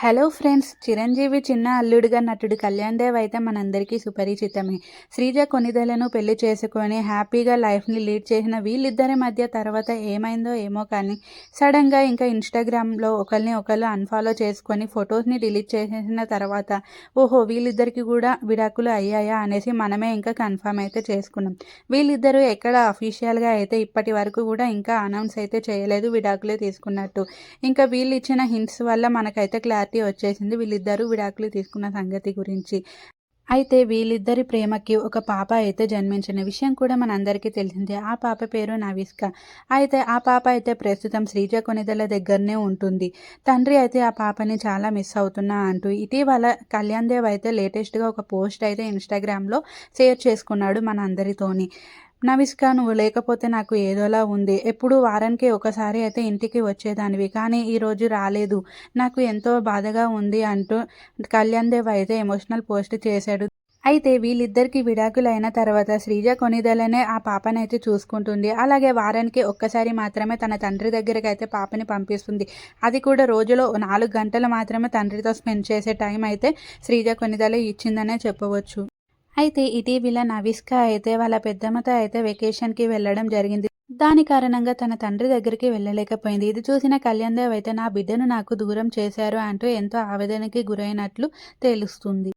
Hello friends Chiranjeevi చిన్న అల్లుడిగా నటుడు కళ్యాణ్ దేవ్ అయితే మనందరికీ సుపరిచితమే. శ్రీజ కొనిదలను పెళ్ళి చేసుకొని హ్యాపీగా లైఫ్ని లీడ్ చేసిన వీళ్ళిద్దరి మధ్య తర్వాత ఏమైందో ఏమో కానీ సడన్గా ఇంకా ఇన్స్టాగ్రామ్లో ఒకరిని ఒకరు అన్ఫాలో చేసుకొని ఫొటోస్ని డిలీట్ చేసేసిన తర్వాత ఓహో వీళ్ళిద్దరికి కూడా విడాకులు అయ్యాయా అనేసి మనమే ఇంకా కన్ఫర్మ్ అయితే చేసుకున్నాం. వీళ్ళిద్దరూ ఎక్కడ అఫీషియల్గా అయితే ఇప్పటి వరకు కూడా ఇంకా అనౌన్స్ అయితే చేయలేదు విడాకులే తీసుకున్నట్టు. ఇంకా వీళ్ళు ఇచ్చిన హింట్స్ వల్ల మనకైతే క్లారిటీ వచ్చేసింది. వీళ్ళిద్దరూ విడాకులు తీసుకున్న సంగతి గురించి. అయితే వీళ్ళిద్దరి ప్రేమకి ఒక పాప అయితే జన్మించిన విషయం కూడా మనందరికీ తెలిసిందే. ఆ పాప పేరు నవిస్క. అయితే ఆ పాప అయితే ప్రస్తుతం శ్రీజ కొనిదల దగ్గరనే ఉంటుంది. తండ్రి అయితే ఆ పాపని చాలా మిస్ అవుతున్నా అంటూ ఇటీవల కళ్యాణ్ దేవ్ అయితే లేటెస్ట్గా ఒక పోస్ట్ అయితే ఇన్స్టాగ్రామ్లో షేర్ చేసుకున్నాడు మన అందరితోని నువ్వు లేకపోతే నాకు ఏదోలా ఉంది. ఎప్పుడు వారానికి ఒకసారి అయితే ఇంటికి వచ్చేదానివి. కానీ ఈరోజు రాలేదు. నాకు ఎంతో బాధగా ఉంది అంటూ కళ్యాణ్ దేవ్ అయితే ఎమోషనల్ పోస్ట్ చేశాడు. అయితే వీళ్ళిద్దరికి విడాకులైన తర్వాత శ్రీజ కొనిదలనే ఆ పాపనైతే చూసుకుంటుంది. అలాగే వారానికి ఒక్కసారి మాత్రమే తన తండ్రి దగ్గరికి అయితే పాపని పంపిస్తుంది. అది కూడా రోజులో నాలుగు గంటలు మాత్రమే తండ్రితో స్పెండ్ చేసే టైం అయితే శ్రీజ కొనిదల ఇచ్చిందనే చెప్పవచ్చు. అయితే ఇటీవల నవిష్క అయితే వాళ్ళ పెద్దమ్మతో అయితే వెకేషన్కి వెళ్ళడం జరిగింది. దాని కారణంగా తన తండ్రి దగ్గరికి వెళ్ళలేకపోయింది. ఇది చూసిన కళ్యాణ్ దేవ్ అయితే నా బిడ్డను నాకు దూరం చేశారు అంటూ ఎంతో ఆవేదనకి గురైనట్లు తెలుస్తుంది.